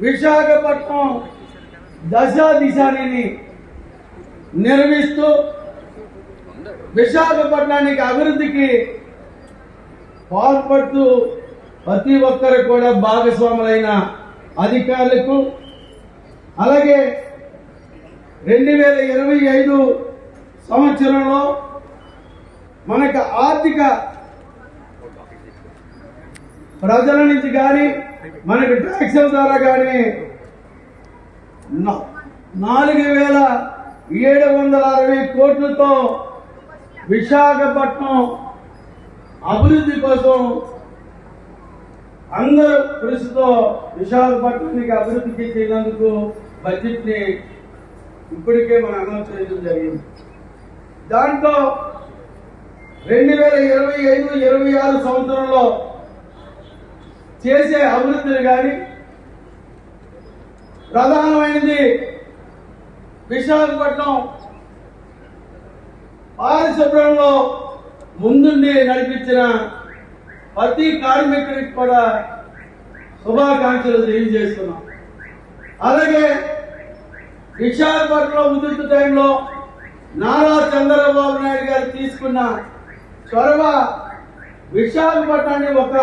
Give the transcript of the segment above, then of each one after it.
విశాఖపట్నం దశ దిశాని నిర్మిస్తూ విశాఖపట్నానికి అభివృద్ధికి పాల్పడుతూ ప్రతి ఒక్కరు కూడా భాగస్వాములైన అధికారులకు అలాగే రెండు వేల ఇరవై ఐదు సంవత్సరంలో మనకు ఆర్థిక ప్రజల నుంచి కానీ మనకి ట్యాక్స్ ద్వారా కానీ నా- నాలుగు వేల ఏడు వందల అరవై కోట్లతో విశాఖపట్నం అభివృద్ధి కోసం అందరూ కృషితో విశాఖపట్నానికి అభివృద్ధికి చేయనందుకు బడ్జెట్ని ఇప్పటికే మనం అనౌన్స్ చేయడం జరిగింది. దాంట్లో రెండు వేల ఇరవై ఐదు ఇరవై ఆరు సంవత్సరంలో చేసే అభివృద్ధిని కానీ ప్రధానమైనది విశాఖపట్నం పారిశుభ్రంలో ముందుండి నడిపించిన ప్రతి కార్మికుడికి కూడా శుభాకాంక్షలు తెలియజేస్తున్నాం. అలాగే విశాఖపట్నంలో ముదుర్తు టైంలో నారా చంద్రబాబు నాయుడు గారు తీసుకున్న చొరవ విశాఖపట్నాన్ని ఒక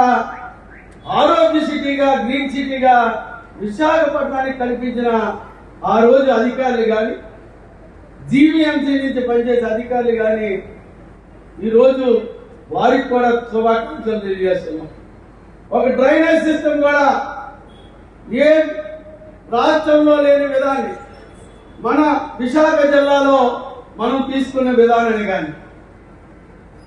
ఆరోగ్య సిటీగా గ్రీన్ సిటీగా విశాఖపట్నానికి కల్పించిన ఆ రోజు అధికారులు కానీ జీవీఎంసీ నుంచి పనిచేసే అధికారులు కానీ ఈరోజు వారికి కూడా శుభాకాంక్షలు తెలియజేస్తున్నాం. ఒక డ్రైనేజ్ సిస్టమ్ కూడా ఏ రాష్ట్రంలో లేని విధాన్ని మన విశాఖ జిల్లాలో మనం తీసుకున్న విధానాన్ని కానీ